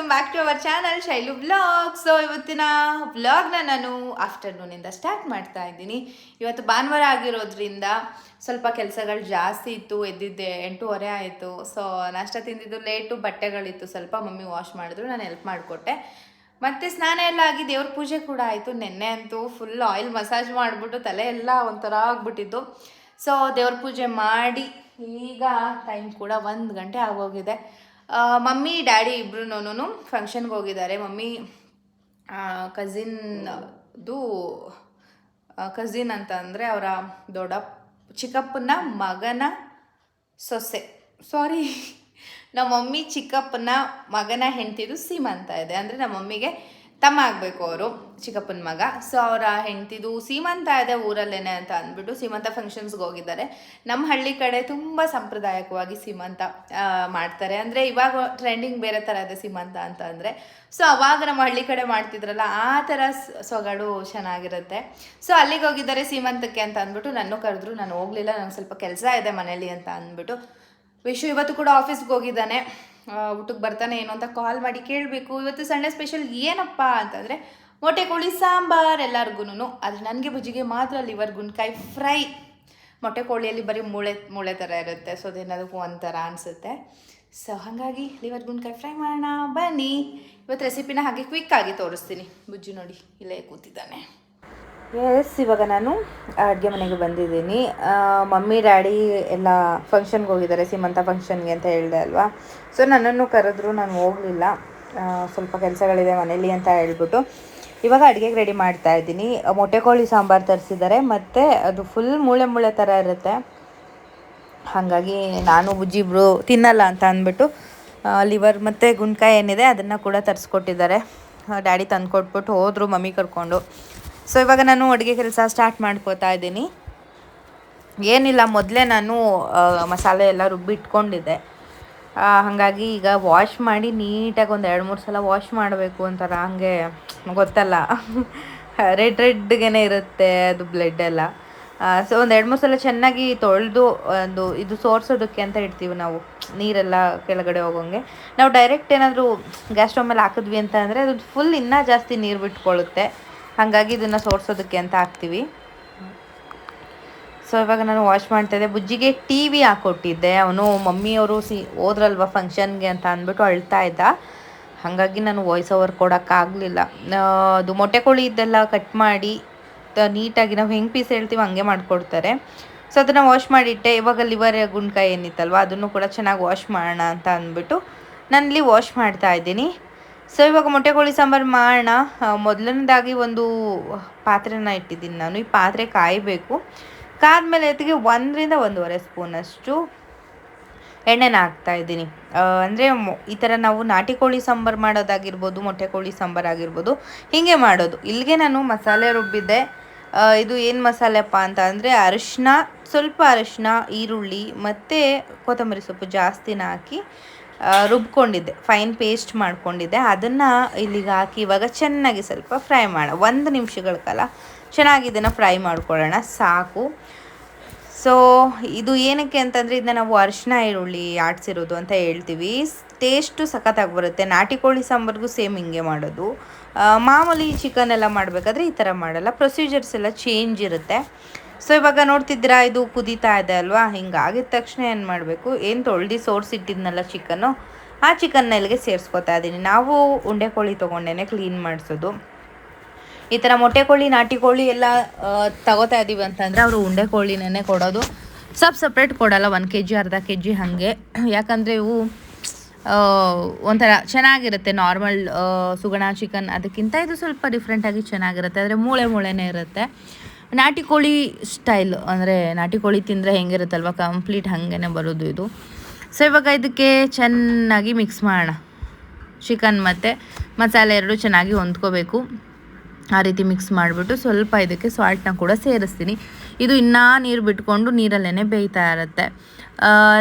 Welcome back to our channel Shailu blog so ಇವತ್ತಿನ ವ್ಲಾಗ್ನ ನಾನು ಆಫ್ಟರ್ನೂನಿಂದ ಸ್ಟಾರ್ಟ್ ಮಾಡ್ತಾ ಇದ್ದೀನಿ. ಇವತ್ತು ಭಾನುವಾರ ಆಗಿರೋದ್ರಿಂದ ಸ್ವಲ್ಪ ಕೆಲಸಗಳು ಜಾಸ್ತಿ ಇತ್ತು, ಎದ್ದಿದ್ದೆ ಎಂಟೂವರೆ ಆಯಿತು. ಸೊ ನಾಷ್ಟ ತಿಂದಿದ್ದು ಲೇಟು ಬಟ್ಟೆಗಳಿತ್ತು. ಸ್ವಲ್ಪ ಮಮ್ಮಿ ವಾಶ್ ಮಾಡಿದ್ರು, ನಾನು ಹೆಲ್ಪ್ ಮಾಡಿಕೊಟ್ಟೆ. ಮತ್ತು ಸ್ನಾನ ಎಲ್ಲ ಆಗಿ ದೇವ್ರ ಪೂಜೆ ಕೂಡ ಆಯಿತು. ನಿನ್ನೆ ಅಂತೂ ಫುಲ್ ಆಯಿಲ್ ಮಸಾಜ್ ಮಾಡಿಬಿಟ್ಟು ತಲೆ ಎಲ್ಲ ಒಂಥರ ಆಗ್ಬಿಟ್ಟಿತ್ತು. ಸೊ ದೇವ್ರ ಪೂಜೆ ಮಾಡಿ ಈಗ ಟೈಮ್ ಕೂಡ ಒಂದು ಗಂಟೆ ಆಗೋಗಿದೆ. ಮಮ್ಮಿ, ಡ್ಯಾಡಿ ಇಬ್ರು ಫಂಕ್ಷನ್ಗೆ ಹೋಗಿದ್ದಾರೆ. ಮಮ್ಮಿ ಕಸಿನ್ದು ಕಸಿನ್ ಅಂತ ಅಂದರೆ ಅವರ ದೊಡ್ಡ ಚಿಕ್ಕಪ್ಪನ ಮಗನ ಸೊಸೆ. ಸಾರಿ ನಮ್ಮ ಮಮ್ಮಿ ಚಿಕ್ಕಪ್ಪನ ಮಗನ ಹೆಂಡ್ತಿದು ಸೀಮಂತ ಇದೆ. ಅಂದರೆ ನಮ್ಮ ಮಮ್ಮಿಗೆ ತಮ್ಮ ಆಗಬೇಕು ಅವರು, ಚಿಕ್ಕಪ್ಪನ ಮಗ. ಸೊ ಅವರ ಹೆಂಡ್ತಿದು ಸೀಮಂತ ಇದೆ ಊರಲ್ಲೇನೆ ಅಂತ ಅಂದ್ಬಿಟ್ಟು ಸೀಮಂತ ಫಂಕ್ಷನ್ಸ್ಗೆ ಹೋಗಿದ್ದಾರೆ. ನಮ್ಮ ಹಳ್ಳಿ ಕಡೆ ತುಂಬ ಸಾಂಪ್ರದಾಯಿಕವಾಗಿ ಸೀಮಂತ ಮಾಡ್ತಾರೆ. ಅಂದರೆ ಇವಾಗ ಟ್ರೆಂಡಿಂಗ್ ಬೇರೆ ಥರ ಇದೆ ಸೀಮಂತ ಅಂತ ಅಂದರೆ. ಸೊ ಅವಾಗ ನಮ್ಮ ಹಳ್ಳಿ ಕಡೆ ಮಾಡ್ತಿದ್ರಲ್ಲ, ಆ ಥರ ಸೊಗಡು ಚೆನ್ನಾಗಿರುತ್ತೆ. ಸೊ ಅಲ್ಲಿಗೆ ಹೋಗಿದ್ದಾರೆ ಸೀಮಂತಕ್ಕೆ ಅಂತ ಅಂದ್ಬಿಟ್ಟು, ನನ್ನ ಕರೆದ್ರು, ನಾನು ಹೋಗಲಿಲ್ಲ ನನಗೆ ಸ್ವಲ್ಪ ಕೆಲಸ ಇದೆ ಮನೇಲಿ ಅಂತ ಅಂದ್ಬಿಟ್ಟು. ವಿಶು ಇವತ್ತು ಕೂಡ ಆಫೀಸ್ಗೆ ಹೋಗಿದ್ದಾನೆ. ಊಟಕ್ಕೆ ಬರ್ತಾನೆ ಏನು ಅಂತ ಕಾಲ್ ಮಾಡಿ ಕೇಳಬೇಕು. ಇವತ್ತು ಸಂಡೇ ಸ್ಪೆಷಲ್ ಏನಪ್ಪ ಅಂತಂದರೆ ಮೊಟ್ಟೆ ಕೋಳಿ, ಸಾಂಬಾರ್ ಎಲ್ಲರಿಗೂ ಆದರೆ ನನಗೆ ಬುಜ್ಜಿಗೆ ಮಾತ್ರ ಲಿವರ್ ಗುಂಡ್ಕಾಯಿ ಫ್ರೈ ಮೊಟ್ಟೆ ಕೋಳಿಯಲ್ಲಿ ಬರೀ ಮೂಳೆ ಮೂಳೆ ಥರ ಇರುತ್ತೆ. ಸೊ ಅದೇನಾದಕ್ಕೂ ಒಂಥರ ಅನಿಸುತ್ತೆ. ಸೊ ಹಾಗಾಗಿ ಲಿವರ್ ಗುಂಡ್ಕಾಯಿ ಫ್ರೈ ಮಾಡೋಣ. ಬನ್ನಿ. ಇವತ್ತು ರೆಸಿಪಿನ ಹಾಗೆ ಕ್ವಿಕ್ಕಾಗಿ ತೋರಿಸ್ತೀನಿ. ಬುಜ್ಜಿ ನೋಡಿ, ಇಲ್ಲೇ ಕೂತಿದ್ದಾನೆ. ಎಸ್ ಇವಾಗ ನಾನು ಅಡುಗೆ ಮನೆಗೆ ಬಂದಿದ್ದೀನಿ. ಮಮ್ಮಿ, ಡ್ಯಾಡಿ ಎಲ್ಲ ಫಂಕ್ಷನ್ಗೆ ಹೋಗಿದ್ದಾರೆ, ಸೀಮಂತ ಫಂಕ್ಷನ್ಗೆ ಅಂತ ಹೇಳಿದೆ ಅಲ್ವಾ? ಸೊ ನನ್ನನ್ನು ಕರೆದ್ರು, ನಾನು ಹೋಗಲಿಲ್ಲ. ಸ್ವಲ್ಪ ಕೆಲಸಗಳಿದೆ ಮನೇಲಿ ಅಂತ ಹೇಳ್ಬಿಟ್ಟು. ಇವಾಗ ಅಡುಗೆಗೆ ರೆಡಿ ಮಾಡ್ತಾ ಇದ್ದೀನಿ. ಮೊಟ್ಟೆ ಕೋಳಿ ಸಾಂಬಾರು ತರಿಸಿದ್ದಾರೆ, ಮತ್ತು ಅದು ಫುಲ್ ಮೂಳೆ ಮೂಳೆ ಥರ ಇರುತ್ತೆ. ಹಾಗಾಗಿ ನಾನು ಬುಜ್ಜಿಬ್ರು ತಿನ್ನಲ್ಲ ಅಂತ ಅಂದ್ಬಿಟ್ಟು ಲಿವರ್ ಮತ್ತು ಗುಂಡ್ಕಾಯಿ ಏನಿದೆ ಅದನ್ನು ಕೂಡ ತರಿಸ್ಕೊಟ್ಟಿದ್ದಾರೆ. ಡ್ಯಾಡಿ ತಂದು ಕೊಟ್ಬಿಟ್ಟು ಹೋದರು, ಮಮ್ಮಿ ಕರ್ಕೊಂಡು. ಸೊ ಇವಾಗ ನಾನು ಅಡುಗೆ ಕೆಲಸ ಸ್ಟಾರ್ಟ್ ಮಾಡ್ಕೋತಾ ಇದ್ದೀನಿ. ಏನಿಲ್ಲ, ಮೊದಲೇ ನಾನು ಮಸಾಲೆ ಎಲ್ಲ ರುಬ್ಬಿಟ್ಕೊಂಡಿದ್ದೆ ಹಾಗಾಗಿ ಈಗ ವಾಶ್ ಮಾಡಿ ನೀಟಾಗಿ ಒಂದು ಎರಡು ಮೂರು ಸಲ ವಾಶ್ ಮಾಡಬೇಕು ಅಂತಾರ ಹಂಗೆ ಗೊತ್ತಲ್ಲ. ರೆಡ್ ರೆಡ್ಗೆ ಇರುತ್ತೆ ಅದು ಬ್ಲಡ್ ಎಲ್ಲ. ಸೊ ಒಂದು ಎರಡು ಮೂರು ಸಲ ಚೆನ್ನಾಗಿ ತೊಳೆದು ಒಂದು ಇದು ಸೋರ್ಸೋದಕ್ಕೆ ಅಂತ ಇಡ್ತೀವಿ ನಾವು. ನೀರೆಲ್ಲ ಕೆಳಗಡೆ ಹೋಗೋಂಗೆ. ನಾವು ಡೈರೆಕ್ಟ್ ಏನಾದರೂ ಗ್ಯಾಸ್ ಸ್ಟವ್ ಮೇಲೆ ಹಾಕಿದ್ವಿ ಅಂತ ಅಂದರೆ ಅದು ಫುಲ್ ಇನ್ನೂ ಜಾಸ್ತಿ ನೀರು ಬಿಟ್ಕೊಳ್ಳುತ್ತೆ ಹಾಗಾಗಿ ಇದನ್ನು ಸೋರ್ಸೋದಕ್ಕೆ ಅಂತ ಹಾಕ್ತೀವಿ. ಸೊ ಇವಾಗ ನಾನು ವಾಶ್ ಮಾಡ್ತಾ ಇದ್ದೆ. ಬುಜ್ಜಿಗೆ ಟಿ ವಿ ಹಾಕ್ಕೊಟ್ಟಿದ್ದೆ ಅವನು ಮಮ್ಮಿಯವರು ಸಿ, ಹೋದ್ರಲ್ವ ಫಂಕ್ಷನ್ಗೆ ಅಂತ ಅಂದ್ಬಿಟ್ಟು ಅಳ್ತಾ ಇದ್ದ. ಹಾಗಾಗಿ ನಾನು ವಾಯ್ಸ್ ಓವರ್ ಕೊಡೋಕ್ಕಾಗಲಿಲ್ಲ ಅದು ಮೊಟ್ಟೆ ಕೋಳಿ ಇದ್ದೆಲ್ಲ ಕಟ್ ಮಾಡಿ ನೀಟಾಗಿ ನಾವು ಹೆಂಗೆ ಪೀಸ್ ಹೇಳ್ತೀವಿ ಹಂಗೆ ಮಾಡಿಕೊಡ್ತಾರೆ. ಸೊ ಅದನ್ನು ವಾಶ್ ಮಾಡಿಟ್ಟೆ. ಇವಾಗ ಲಿವರ್ ಗುಂಡ್ಕಾಯಿ ಏನಿತ್ತಲ್ವ, ಅದನ್ನು ಕೂಡ ಚೆನ್ನಾಗಿ ವಾಶ್ ಮಾಡೋಣ ಅಂತ ಅಂದ್ಬಿಟ್ಟು ನಾನಿಲ್ಲಿ ವಾಶ್ ಮಾಡ್ತಾ ಇದ್ದೀನಿ. ಸೊ ಇವಾಗ ಮೊಟ್ಟೆ ಕೋಳಿ ಸಾಂಬಾರು ಮಾಡೋಣ. ಮೊದಲನೇದಾಗಿ ಒಂದು ಪಾತ್ರೆನ ಇಟ್ಟಿದ್ದೀನಿ ನಾನು. ಈ ಪಾತ್ರೆ ಕಾಯಬೇಕು. ಕಾದ್ಮೇಲೆ ಎತ್ತಿಗೆ ಒಂದರಿಂದ ಒಂದೂವರೆ ಸ್ಪೂನಷ್ಟು ಎಣ್ಣೆನ ಹಾಕ್ತಾ ಇದ್ದೀನಿ. ಅಂದರೆ ಈ ಥರ ನಾವು ನಾಟಿ ಕೋಳಿ ಸಾಂಬಾರು ಮಾಡೋದಾಗಿರ್ಬೋದು, ಮೊಟ್ಟೆ ಕೋಳಿ ಸಾಂಬಾರು ಆಗಿರ್ಬೋದು, ಹೀಗೆ ಮಾಡೋದು. ಇಲ್ಲಿಗೆ ನಾನು ಮಸಾಲೆ ರುಬ್ಬಿದ್ದೆ. ಇದು ಏನು ಮಸಾಲೆಪ್ಪ ಅಂತ ಅಂದರೆ ಅರಿಶಿನ ಸ್ವಲ್ಪ ಅರಿಶಿನ ಈರುಳ್ಳಿ, ಮತ್ತು ಕೊತ್ತಂಬರಿ ಸೊಪ್ಪು ಜಾಸ್ತಿನ ಹಾಕಿ ರುಬ್ಕೊಂಡಿದ್ದೆ. Fine paste ಮಾಡಿಕೊಂಡಿದ್ದೆ. ಅದನ್ನು ಇಲ್ಲಿಗೆ ಹಾಕಿ ಇವಾಗ ಚೆನ್ನಾಗಿ ಸ್ವಲ್ಪ ಫ್ರೈ ಮಾಡೋಣ. ಒಂದು ನಿಮಿಷಗಳ ಕಾಲ ಚೆನ್ನಾಗಿ ಇದನ್ನು ಫ್ರೈ ಮಾಡ್ಕೊಳ್ಳೋಣ. ಸಾಕು. ಸೊ ಇದು ಏನಕ್ಕೆ ಅಂತಂದರೆ ಇದನ್ನ ನಾವು ಅರಿಶಿನ ಈರುಳ್ಳಿ ಆಡಿಸಿರೋದು ಅಂತ ಹೇಳ್ತೀವಿ. ಟೇಸ್ಟು ಸಖತ್ತಾಗಿ ಬರುತ್ತೆ. ನಾಟಿ ಕೋಳಿ ಸಾಂಬಾರ್ಗೂ ಸೇಮ್ ಹಿಂಗೆ ಮಾಡೋದು. ಮಾಮೂಲಿ ಚಿಕನ್ ಎಲ್ಲ ಮಾಡಬೇಕಾದ್ರೆ ಈ ಥರ ಮಾಡಲ್ಲ. ಪ್ರೊಸೀಜರ್ಸ್ ಎಲ್ಲ ಚೇಂಜ್ ಇರುತ್ತೆ. ಸೊ ಇವಾಗ ನೋಡ್ತಿದ್ದೀರಾ, ಇದು ಕುದೀತಾ ಇದೆ ಅಲ್ವಾ? ಹಿಂಗಾಗಿದ ತಕ್ಷಣ ಏನು ಮಾಡಬೇಕು? ಏನು ತೊಳ್ದು ಸೋರ್ಸಿಟ್ಟಿದ್ನಲ್ಲ ಚಿಕನ್ನು ಆ ಚಿಕನ್ನ ಇಲ್ಲಿಗೆ ಸೇರಿಸ್ಕೊತಾ ಇದ್ದೀನಿ. ನಾವು ಉಂಡೆ ಕೋಳಿ ತೊಗೊಂಡೇನೆ ಕ್ಲೀನ್ ಮಾಡಿಸೋದು. ಈ ಥರ ಮೊಟ್ಟೆ ಕೋಳಿ, ನಾಟಿ ಕೋಳಿ ಎಲ್ಲ ತಗೋತಾ ಇದ್ದೀವಿ ಅಂತಂದರೆ ಅವರು ಉಂಡೆ ಕೋಳಿನೇ ಕೊಡೋದು. ಸಬ್ ಸಪ್ರೇಟ್ ಕೊಡಲ್ಲ, ಒಂದು ಕೆ ಜಿ ಅರ್ಧ ಕೆ ಜಿ ಹಾಗೆ. ಯಾಕಂದರೆ ಇವು ಒಂಥರ ಚೆನ್ನಾಗಿರುತ್ತೆ ನಾರ್ಮಲ್ ಸುಗಣ ಚಿಕನ್ ಅದಕ್ಕಿಂತ ಇದು ಸ್ವಲ್ಪ ಡಿಫ್ರೆಂಟಾಗಿ ಚೆನ್ನಾಗಿರುತ್ತೆ. ಆದರೆ ಮೂಳೆ ಮೂಳೆನೇ ಇರುತ್ತೆ. ನಾಟಿ ಕೋಳಿ ಸ್ಟೈಲ್ ಅಂದರೆ ನಾಟಿ ಕೋಳಿ ತಿಂದರೆ ಹೆಂಗಿರುತ್ತಲ್ವ? ಕಂಪ್ಲೀಟ್ ಹಾಗೇ ಬರೋದು ಇದು. ಸೊ ಇವಾಗ ಇದಕ್ಕೆ ಚೆನ್ನಾಗಿ ಮಿಕ್ಸ್ ಮಾಡೋಣ. ಚಿಕನ್ ಮತ್ತು ಮಸಾಲೆ ಎರಡು ಚೆನ್ನಾಗಿ ಹೊಂದ್ಕೋಬೇಕು. ಆ ರೀತಿ ಮಿಕ್ಸ್ ಮಾಡಿಬಿಟ್ಟು ಸ್ವಲ್ಪ ಇದಕ್ಕೆ ಸಾಲ್ಟ್ನ ಕೂಡ ಸೇರಿಸ್ತೀನಿ. ಇದು ಇನ್ನೂ ನೀರು ಬಿಟ್ಕೊಂಡು ನೀರಲ್ಲೇ ಬೇಯ್ತಾ ಇರುತ್ತೆ.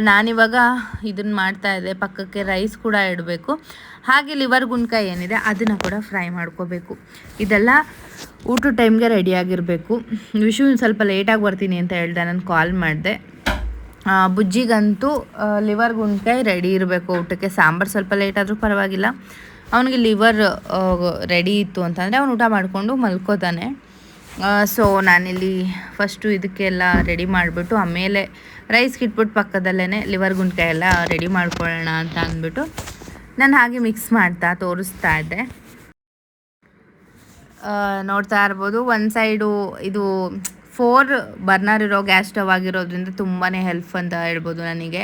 ನಾನಿವಾಗ ಇದನ್ನು ಮಾಡ್ತಾ ಇದ್ದೆ. ಪಕ್ಕಕ್ಕೆ ರೈಸ್ ಕೂಡ ಇಡಬೇಕು. ಹಾಗೆ ಲಿವರ್ ಗುಂಡ್ಕಾಯಿ ಏನಿದೆ ಅದನ್ನು ಕೂಡ ಫ್ರೈ ಮಾಡ್ಕೋಬೇಕು. ಇದೆಲ್ಲ ಊಟದ ಟೈಮ್ಗೆ ರೆಡಿಯಾಗಿರಬೇಕು ವಿಶು ಸ್ವಲ್ಪ ಲೇಟಾಗಿ ಬರ್ತೀನಿ ಅಂತ ಹೇಳ್ದೆ, ನಾನು ಕಾಲ್ ಮಾಡಿದೆ. ಬುಜ್ಜಿಗಂತೂ ಲಿವರ್ ಗುಂಡ್ಕಾಯಿ ರೆಡಿ ಇರಬೇಕು. ಊಟಕ್ಕೆ ಸಾಂಬಾರು ಸ್ವಲ್ಪ ಲೇಟ್ ಆದರೂ ಪರವಾಗಿಲ್ಲ. ಅವನಿಗೆ ಲಿವರ್ ರೆಡಿ ಇತ್ತು ಅಂತಂದರೆ ಅವನು ಊಟ ಮಾಡಿಕೊಂಡು ಮಲ್ಕೋತಾನೆ. ಸೊ ನಾನಿಲ್ಲಿ ಫಸ್ಟು ಇದಕ್ಕೆಲ್ಲ ರೆಡಿ ಮಾಡಿಬಿಟ್ಟು, ಆಮೇಲೆ ರೈಸ್ಗೆ ಇಟ್ಬಿಟ್ಟು ಪಕ್ಕದಲ್ಲೇ ಲಿವರ್ ಗುಂಡ್ಕಾಯಿ ಎಲ್ಲ ರೆಡಿ ಮಾಡ್ಕೊಳ್ಳೋಣ ಅಂತ ಅಂದ್ಬಿಟ್ಟು ನಾನು ಹಾಗೆ ಮಿಕ್ಸ್ ಮಾಡ್ತಾ ತೋರಿಸ್ತಾ ಇದ್ದೆ. ನೋಡ್ತಾ ಇರ್ಬೋದು. ಒಂದು ಸೈಡು ಇದು ಫೋರ್ ಬರ್ನರ್ ಇರೋ ಗ್ಯಾಸ್ ಸ್ಟವ್ ಆಗಿರೋದ್ರಿಂದ ತುಂಬಾ ಹೆಲ್ಪ್ ಅಂತ ಹೇಳ್ಬೋದು ನನಗೆ.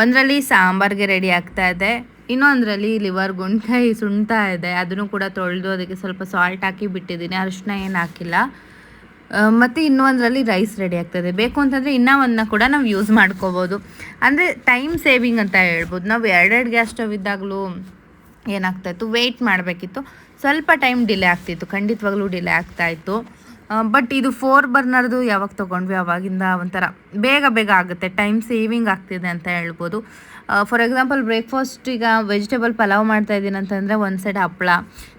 ಒಂದರಲ್ಲಿ ಸಾಂಬಾರಿಗೆ ರೆಡಿ ಆಗ್ತಾ ಇದೆ. ಇನ್ನೊಂದರಲ್ಲಿ ಲಿವರ್ ಗುಂಡ್ಕಾಯಿ ಸುಣ್ತಾ ಇದೆ. ಅದನ್ನು ಕೂಡ ತೊಳೆದು ಅದಕ್ಕೆ ಸ್ವಲ್ಪ ಸಾಲ್ಟ್ ಹಾಕಿ ಬಿಟ್ಟಿದ್ದೀನಿ. ಅರಿಶಿನ ಏನು ಹಾಕಿಲ್ಲ. ಮತ್ತು ಇನ್ನೊಂದರಲ್ಲಿ ರೈಸ್ ರೆಡಿ ಆಗ್ತದೆ ಬೇಕು ಅಂತಂದರೆ ಇನ್ನೂ ಒಂದನ್ನ ಕೂಡ ನಾವು ಯೂಸ್ ಮಾಡ್ಕೋಬೋದು. ಅಂದರೆ ಟೈಮ್ ಸೇವಿಂಗ್ ಅಂತ ಹೇಳ್ಬೋದು. ನಾವು ಎರಡೆರಡು ಗ್ಯಾಸ್ ಸ್ಟವ್ ಇದ್ದಾಗಲೂ ಏನಾಗ್ತಾಯಿತ್ತು ವೆಯ್ಟ್ ಮಾಡಬೇಕಿತ್ತು. ಸ್ವಲ್ಪ ಟೈಮ್ ಡಿಲೇ ಆಗ್ತಿತ್ತು, ಖಂಡಿತವಾಗ್ಲೂ ಡಿಲೇ ಆಗ್ತಾಯಿತ್ತು ಬಟ್ ಇದು ಫೋರ್ ಬರ್ನರ್ದು ಯಾವಾಗ ತೊಗೊಂಡ್ವಿ, ಅವಾಗಿಂದ ಒಂಥರ ಬೇಗ ಬೇಗ ಆಗುತ್ತೆ, ಟೈಮ್ ಸೇವಿಂಗ್ ಆಗ್ತಿದೆ ಅಂತ ಹೇಳ್ಬೋದು. ಫಾರ್ ಎಕ್ಸಾಂಪಲ್ ಬ್ರೇಕ್ಫಾಸ್ಟ್ ಈಗ ವೆಜಿಟೇಬಲ್ ಪಲಾವ್ ಮಾಡ್ತಾ ಇದ್ದೀನಿ ಅಂತಂದರೆ ಒಂದು ಸೈಡ್ ಹಪ್ಪಳ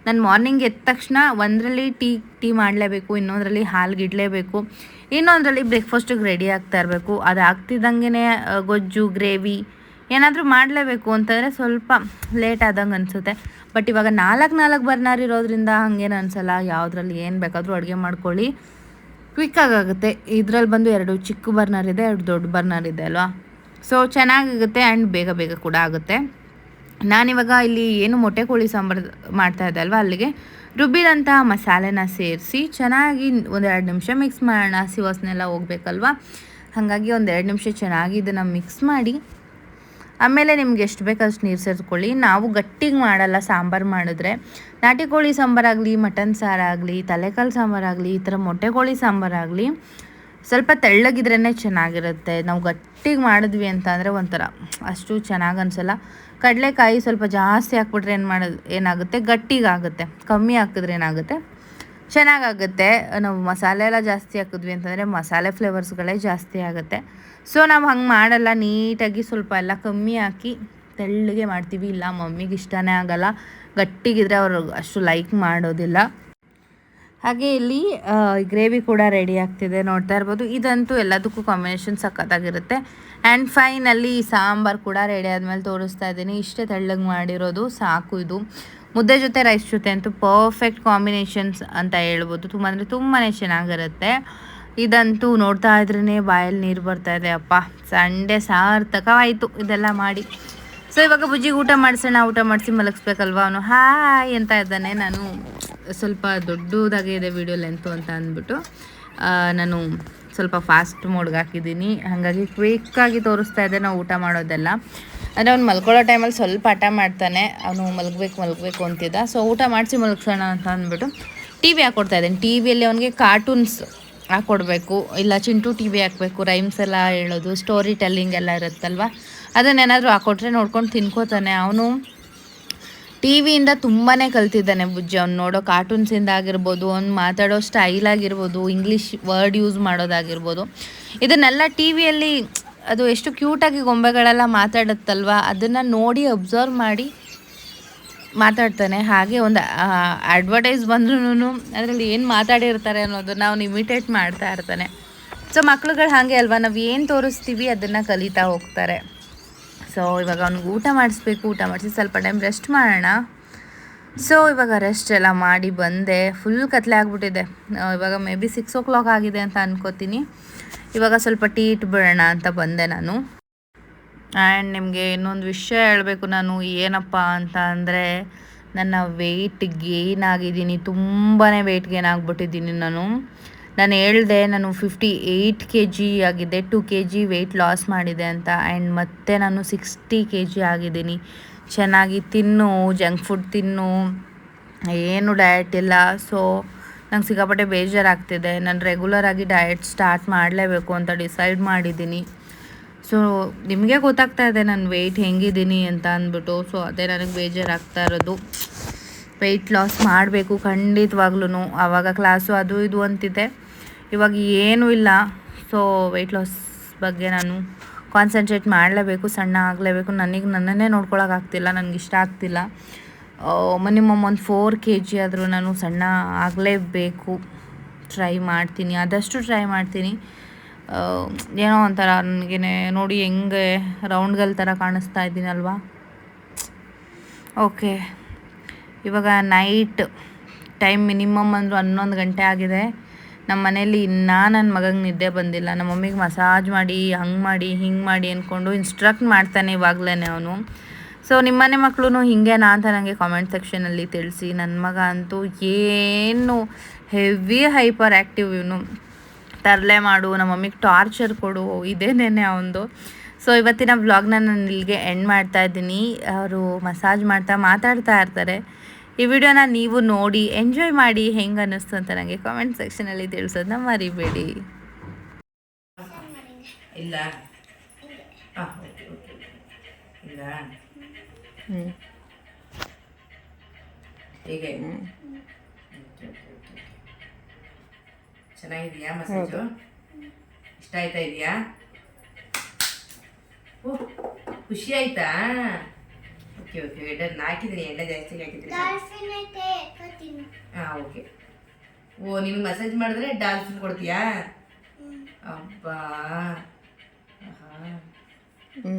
ನಾನು ಮಾರ್ನಿಂಗ್ ಎದ್ದ ತಕ್ಷಣ ಒಂದರಲ್ಲಿ ಟೀ ಟೀ ಮಾಡಲೇಬೇಕು, ಇನ್ನೊಂದರಲ್ಲಿ ಹಾಲು ಗಿಡಲೇಬೇಕು. ಇನ್ನೊಂದರಲ್ಲಿ ಬ್ರೇಕ್ಫಾಸ್ಟಿಗೆ ರೆಡಿ ಆಗ್ತಾ ಇರಬೇಕು. ಅದು ಆಗ್ತಿದ್ದಂಗೆ ಗೊಜ್ಜು, ಗ್ರೇವಿ ಏನಾದರೂ ಮಾಡಲೇಬೇಕು ಅಂತಂದರೆ ಸ್ವಲ್ಪ ಲೇಟ್ ಆದಂಗೆ ಅನಿಸುತ್ತೆ. ಬಟ್ ಇವಾಗ ನಾಲ್ಕು ನಾಲ್ಕು ಬರ್ನರ್ ಇರೋದ್ರಿಂದ ಹಂಗೇನು ಅನಿಸಲ್ಲ. ಯಾವುದ್ರಲ್ಲಿ ಏನು ಬೇಕಾದರೂ ಅಡುಗೆ ಮಾಡ್ಕೊಳ್ಳಿ. ಕ್ವಿಕ್ ಆಗುತ್ತೆ ಇದ್ರಲ್ಲಿ ಬಂದು ಎರಡು ಚಿಕ್ಕ ಬರ್ನರ್ ಇದೆ, ಎರಡು ದೊಡ್ಡ ಬರ್ನರ್ ಇದೆ ಅಲ್ವಾ? ಸೊ ಚೆನ್ನಾಗಿರುತ್ತೆ ಆ್ಯಂಡ್ ಬೇಗ ಬೇಗ ಕೂಡ ಆಗುತ್ತೆ. ನಾನಿವಾಗ ಇಲ್ಲಿ ಏನು ಮೊಟ್ಟೆ ಕೋಳಿ ಸಾಂಬಾರು ಮಾಡ್ತಾ ಇದ್ದೆ ಅಲ್ವಾ ಅಲ್ಲಿಗೆ? ರುಬ್ಬಿದಂಥ ಮಸಾಲೆನ ಸೇರಿಸಿ ಚೆನ್ನಾಗಿ ಒಂದೆರಡು ನಿಮಿಷ ಮಿಕ್ಸ್ ಮಾಡೋಣ. ಹಸಿ ಹೋಗ್ಬೇಕಲ್ವಾ? ಹಾಗಾಗಿ ಒಂದೆರಡು ನಿಮಿಷ ಚೆನ್ನಾಗಿ ಇದನ್ನು ಮಿಕ್ಸ್ ಮಾಡಿ. ಆಮೇಲೆ ನಿಮ್ಗೆ ಎಷ್ಟು ಬೇಕು ಅಷ್ಟು ನೀರು ಸೇರಿಸ್ಕೊಳ್ಳಿ. ನಾವು ಗಟ್ಟಿಗೆ ಮಾಡಲ್ಲ, ಸಾಂಬಾರು ಮಾಡಿದ್ರೆ. ನಾಟಿ ಕೋಳಿ ಸಾಂಬಾರಾಗಲಿ ಮಟನ್ ಸಾರಾಗಲಿ ತಲೆಕಾಲು ಸಾಂಬಾರಾಗಲಿ ಈ ಥರ ಮೊಟ್ಟೆ ಕೋಳಿ ಸಾಂಬಾರಾಗಲಿ ಸ್ವಲ್ಪ ತೆಳ್ಳಗಿದ್ರೇ ಚೆನ್ನಾಗಿರುತ್ತೆ. ನಾವು ಗಟ್ಟಿಗೆ ಮಾಡಿದ್ವಿ ಅಂತ ಅಂದರೆ ಒಂಥರ, ಅಷ್ಟು ಚೆನ್ನಾಗಿ ಅನಿಸಲ್ಲ. ಕಡಲೆಕಾಯಿ ಸ್ವಲ್ಪ ಜಾಸ್ತಿ ಹಾಕ್ಬಿಟ್ರೆ ಏನು ಮಾಡೋದು ಏನಾಗುತ್ತೆ? ಗಟ್ಟಿಗಾಗುತ್ತೆ ಕಮ್ಮಿ ಹಾಕಿದ್ರೆ ಏನಾಗುತ್ತೆ? ಚೆನ್ನಾಗಾಗುತ್ತೆ. ನಾವು ಮಸಾಲೆ ಎಲ್ಲ ಜಾಸ್ತಿ ಹಾಕಿದ್ವಿ ಅಂತಂದರೆ ಮಸಾಲೆ ಫ್ಲೇವರ್ಸ್ಗಳೇ ಜಾಸ್ತಿ ಆಗುತ್ತೆ. ಸೊ ನಾವು ಹಂಗೆ ಮಾಡಲ್ಲ. ನೀಟಾಗಿ ಸ್ವಲ್ಪ ಎಲ್ಲ ಕಮ್ಮಿ ಹಾಕಿ ತೆಳ್ಳಗೆ ಮಾಡ್ತೀವಿ. ಇಲ್ಲ, ಮಮ್ಮಿಗೆ ಇಷ್ಟನೇ ಆಗಲ್ಲ. ಗಟ್ಟಿಗಿದ್ರೆ ಅವರು ಅಷ್ಟು ಲೈಕ್ ಮಾಡೋದಿಲ್ಲ. ಹಾಗೆ ಇಲ್ಲಿ ಗ್ರೇವಿ ಕೂಡ ರೆಡಿ ಆಗ್ತಿದೆ ನೋಡ್ತಾ ಇರ್ಬೋದು. ಇದಂತೂ ಎಲ್ಲದಕ್ಕೂ ಕಾಂಬಿನೇಷನ್ ಸಖತ್ತಾಗಿರುತ್ತೆ. ಆ್ಯಂಡ್ ಫೈನಲ್ಲಿ ಸಾಂಬಾರು ಕೂಡ ರೆಡಿ ಆದಮೇಲೆ ತೋರಿಸ್ತಾ ಇದ್ದೀನಿ. ಇಷ್ಟೇ ತೆಳ್ಳಗೆ ಮಾಡಿರೋದು. ಸಾಕು ಇದು. ಮುದ್ದೆ ಜೊತೆ ರೈಸ್ ಜೊತೆ ಅಂತೂ ಪರ್ಫೆಕ್ಟ್ ಕಾಂಬಿನೇಷನ್ಸ್ ಅಂತ ಹೇಳ್ಬೋದು. ತುಂಬ ಅಂದರೆ ತುಂಬಾ ಚೆನ್ನಾಗಿರುತ್ತೆ. ಇದಂತೂ ನೋಡ್ತಾ ಇದ್ರೇ ಬಾಯಲ್ಲಿ ನೀರು ಬರ್ತಾ ಇದೆ. ಅಪ್ಪ, ಸಂಡೆ ಸಾರ್ಥಕವಾಯಿತು ಇದೆಲ್ಲ ಮಾಡಿ. ಸೊ ಇವಾಗ ಬುಜ್ಜಿಗೆ ಊಟ ಮಾಡಿಸೋಣ. ಊಟ ಮಾಡಿಸಿ ಮಲಗಿಸ್ಬೇಕಲ್ವಾ ಅವನು? ಹಾಯ್ ಅಂತ ಇದ್ದಾನೆ. ನಾನು ಸ್ವಲ್ಪ ದೊಡ್ಡದಾಗಿದೆ ವಿಡಿಯೋ ಲೆಂತು ಅಂತ ಅಂದ್ಬಿಟ್ಟು ನಾನು ಸ್ವಲ್ಪ ಫಾಸ್ಟ್ ಮೋಡ್ಗೆ ಹಾಕಿದ್ದೀನಿ. ಹಾಗಾಗಿ ಕ್ವಿಕ್ಕಾಗಿ ತೋರಿಸ್ತಾ ಇದೆ ನಾವು ಊಟ ಮಾಡೋದೆಲ್ಲ. ಅಂದರೆ ಅವ್ನು ಮಲ್ಕೊಳ್ಳೋ ಟೈಮಲ್ಲಿ ಸ್ವಲ್ಪ ಹಠ ಮಾಡ್ತಾನೆ. ಅವನು ಮಲಗಬೇಕು ಮಲಗಬೇಕು ಅಂತಿದ್ದ. ಸೊ ಊಟ ಮಾಡಿಸಿ ಮಲಗಿಸೋಣ ಅಂತ ಅಂದ್ಬಿಟ್ಟು ಟಿ ವಿ ಹಾಕ್ಕೊಡ್ತಾ ಇದ್ದೀನಿ. ಟಿ ವಿಯಲ್ಲಿ ಅವನಿಗೆ ಕಾರ್ಟೂನ್ಸ್ ಹಾಕ್ಕೊಡ್ಬೇಕು ಇಲ್ಲ ಚಿಂಟು ಟಿ ವಿ ಹಾಕಬೇಕು ರೈಮ್ಸ್ ಎಲ್ಲ ಹೇಳೋದು ಸ್ಟೋರಿ ಟೆಲ್ಲಿಂಗ್ ಎಲ್ಲ ಇರುತ್ತಲ್ವ? ಅದನ್ನೇನಾದರೂ ಹಾಕ್ಕೊಟ್ರೆ ನೋಡ್ಕೊಂಡು ತಿನ್ಕೋತಾನೆ. ಅವನು ಟಿ ವಿಯಿಂದ ತುಂಬಾ ಕಲ್ತಿದ್ದಾನೆ ಬುಜ್ಜಿ. ಅವ್ನು ನೋಡೋ ಕಾರ್ಟೂನ್ಸಿಂದ ಆಗಿರ್ಬೋದು, ಅವ್ನು ಮಾತಾಡೋ ಸ್ಟೈಲ್ ಆಗಿರ್ಬೋದು ಇಂಗ್ಲೀಷ್ ವರ್ಡ್ ಯೂಸ್ ಮಾಡೋದಾಗಿರ್ಬೋದು. ಇದನ್ನೆಲ್ಲ ಟಿ ವಿಯಲ್ಲಿ ಅದು ಎಷ್ಟು ಕ್ಯೂಟಾಗಿ ಗೊಂಬೆಗಳೆಲ್ಲ ಮಾತಾಡುತ್ತಲ್ವ? ಅದನ್ನು ನೋಡಿ ಅಬ್ಸರ್ವ್ ಮಾಡಿ ಮಾತಾಡ್ತಾನೆ. ಹಾಗೆ ಒಂದು ಅಡ್ವರ್ಟೈಸ್ ಬಂದ್ರೂ ಅದರಲ್ಲಿ ಏನು ಮಾತಾಡಿರ್ತಾರೆ ಅನ್ನೋದನ್ನು ಅವ್ನು ಇಮಿಟೇಟ್ ಮಾಡ್ತಾ ಇರ್ತಾನೆ. ಸೊ ಮಕ್ಳುಗಳು ಹಾಗೆ ಅಲ್ವಾ? ನಾವು ಏನು ತೋರಿಸ್ತೀವಿ ಅದನ್ನು ಕಲಿತಾ ಹೋಗ್ತಾರೆ. ಸೊ ಇವಾಗ ಅವ್ನಿಗೆ ಊಟ ಮಾಡಿಸ್ಬೇಕು, ಊಟ ಮಾಡಿಸಿ ಸ್ವಲ್ಪ ಟೈಮ್ ರೆಸ್ಟ್ ಮಾಡೋಣ. ಸೊ ಇವಾಗ ರೆಸ್ಟ್ ಎಲ್ಲ ಮಾಡಿ ಬಂದೆ. ಫುಲ್ ಕತ್ಲೆ ಆಗಿಬಿಟ್ಟಿದೆ. ಇವಾಗ maybe six o'clock ಆಗಿದೆ ಅಂತ ಅನ್ಕೋತೀನಿ. ಇವಾಗ ಸ್ವಲ್ಪ ಟೀ ಇಟ್ಬಿಡೋಣ ಅಂತ ಬಂದೆ ನಾನು. ಆ್ಯಂಡ್ ನಿಮಗೆ ಇನ್ನೊಂದು ವಿಷಯ ಹೇಳಬೇಕು ನಾನು. ಏನಪ್ಪ ಅಂತ ಅಂದರೆ, ನನ್ನ ವೆಯ್ಟ್ ಗೇನ್ ಆಗಿದ್ದೀನಿ. ತುಂಬಾ ವೆಯ್ಟ್ ಗೇನ್ ಆಗಿಬಿಟ್ಟಿದ್ದೀನಿ ನಾನು. ನಾನು ಹೇಳ್ದೆ ನಾನು ಫಿಫ್ಟಿ ಏಯ್ಟ್ ಕೆ ಜಿ ಆಗಿದೆ two K G weight loss ಮಾಡಿದೆ ಅಂತ. ಆ್ಯಂಡ್ ಮತ್ತೆ ನಾನು ಸಿಕ್ಸ್ಟಿ ಕೆ ಜಿ ಆಗಿದ್ದೀನಿ. ಚೆನ್ನಾಗಿ ತಿನ್ನು ಜಂಕ್ ಫುಡ್ ತಿನ್ನು. ಏನು ಡಯಟ್ ಇಲ್ಲ. ಸೊ ನಂಗೆ ಸಿಕ್ಕಾಪಟ್ಟೆ ಬೇಜಾರಾಗ್ತಿದೆ. ನಾನು ರೆಗ್ಯುಲರಾಗಿ ಡಯಟ್ ಸ್ಟಾರ್ಟ್ ಮಾಡಲೇಬೇಕು ಅಂತ ಡಿಸೈಡ್ ಮಾಡಿದ್ದೀನಿ. ಸೊ ನಿಮಗೆ ಗೊತ್ತಾಗ್ತಾ ಇದೆ ನಾನು ವೆಯ್ಟ್ ಹೆಂಗಿದ್ದೀನಿ ಅಂತ ಅಂದ್ಬಿಟ್ಟು. ಸೊ ಅದೇ ನನಗೆ ಬೇಜಾರಾಗ್ತಾ ಇರೋದು. ವೆಯ್ಟ್ ಲಾಸ್ ಮಾಡಬೇಕು ಖಂಡಿತವಾಗ್ಲೂ ಆವಾಗ ಕ್ಲಾಸು ಅದು ಇದು ಅಂತಿದೆ. ಇವಾಗ ಏನೂ ಇಲ್ಲ. ಸೊ ವೆಯ್ಟ್ ಲಾಸ್ ಬಗ್ಗೆ ನಾನು ಕಾನ್ಸಂಟ್ರೇಟ್ ಮಾಡಲೇಬೇಕು, ಸಣ್ಣ ಆಗಲೇಬೇಕು. ನನಗೆ ನನ್ನನ್ನೇ ನೋಡ್ಕೊಳಕ್ಕಾಗ್ತಿಲ್ಲ ನನಗೆ ಇಷ್ಟ ಆಗ್ತಿಲ್ಲ. ಮಿನಿಮಮ್ ಒಂದು ಫೋರ್ ಕೆ ಜಿ ಆದರೂ ನಾನು ಸಣ್ಣ ಆಗಲೇಬೇಕು. ಟ್ರೈ ಮಾಡ್ತೀನಿ. ಆದಷ್ಟು ಟ್ರೈ ಮಾಡ್ತೀನಿ. ಏನೋ ಒಂಥರ ನನಗೆ ನೋಡಿ ಹೆಂಗೆ ರೌಂಡ್ಗಲ್ ಥರ ಕಾಣಿಸ್ತಾ ಇದ್ದೀನಲ್ವಾ? ಓಕೆ ಇವಾಗ ನೈಟ್ ಟೈಮ್ ಮಿನಿಮಮ್ ಅಂದರೂ ಹನ್ನೊಂದು ಗಂಟೆ ಆಗಿದೆ. ನಮ್ಮ ಮನೇಲಿ ಇನ್ನೂ ನನ್ನ ಮಗಂಗೆ ನಿದ್ದೆ ಬಂದಿಲ್ಲ. ನಮ್ಮ ಮಮ್ಮಿಗೆ ಮಸಾಜ್ ಮಾಡಿ, ಹಂಗೆ ಮಾಡಿ, ಹಿಂಗೆ ಮಾಡಿ ಅಂದ್ಕೊಂಡು ಇನ್ಸ್ಟ್ರಕ್ಟ್ ಮಾಡ್ತಾನೆ ಇವಾಗಲೇ ಅವನು. ಸೊ ನಿಮ್ಮನೆ ಮಕ್ಕಳು ಹಿಂಗೇನಾ ಅಂತ ನನಗೆ ಕಾಮೆಂಟ್ ಸೆಕ್ಷನಲ್ಲಿ ತಿಳಿಸಿ. ನನ್ನ ಮಗ ಅಂತೂ ಏನು ಹೆವಿ ಹೈಪರ್ ಆ್ಯಕ್ಟಿವ್ ಇವನು. ತರಲೆ ಮಾಡು ನಮ್ಮ ಮಮ್ಮಿಗೆ ಟಾರ್ಚರ್ ಕೊಡು ಇದೇನೇ ಅವನದು ಸೊ ಇವತ್ತಿನ ವ್ಲಾಗ್ನ ನಾನು ಇಲ್ಲಿಗೆ ಎಂಡ್ ಮಾಡ್ತಾ ಇದ್ದೀನಿ. ಅವರು ಮಸಾಜ್ ಮಾಡ್ತಾ ಮಾತಾಡ್ತಾ ಇರ್ತಾರೆ. ಈ ವಿಡಿಯೋನ ನೀವು ನೋಡಿ ಎಂಜಾಯ್ ಮಾಡಿ ಹೆಂಗೆ ಅನ್ನಿಸ್ತು ಅಂತ ನನಗೆ ಕಾಮೆಂಟ್ ಸೆಕ್ಷನಲ್ಲಿ ತಿಳಿಸೋದನ್ನ ಮರಿಬೇಡಿ. ಇಲ್ಲ. ಇಲ್ಲ. ಹೀಗೆ. ಚೆನ್ನಾಗಿದೆಯಾ ಮಸಾಜು? ಇಷ್ಟ ಆಯ್ತಾ ಇದೆಯಾ? ಖುಷಿ ಆಯ್ತಾ? Okay okay. ಎಣ್ಣೆ ಹಾಕಿದ್ದೀನಿ ಎಣ್ಣೆ ಜಾಸ್ತಿ ಹಾಕಿದ್ದೀನಿ ಹಾಂ ಓಕೆ. ಓ ನಿಮ್ಗೆ ಮೆಸೇಜ್ ಮಾಡಿದ್ರೆ ಡಾಲ್ಫಿನ್ ಕೊಡ್ತೀಯಾ? ಅಬ್ಬಾ. ಆಹಾ. ಹ್ಞೂ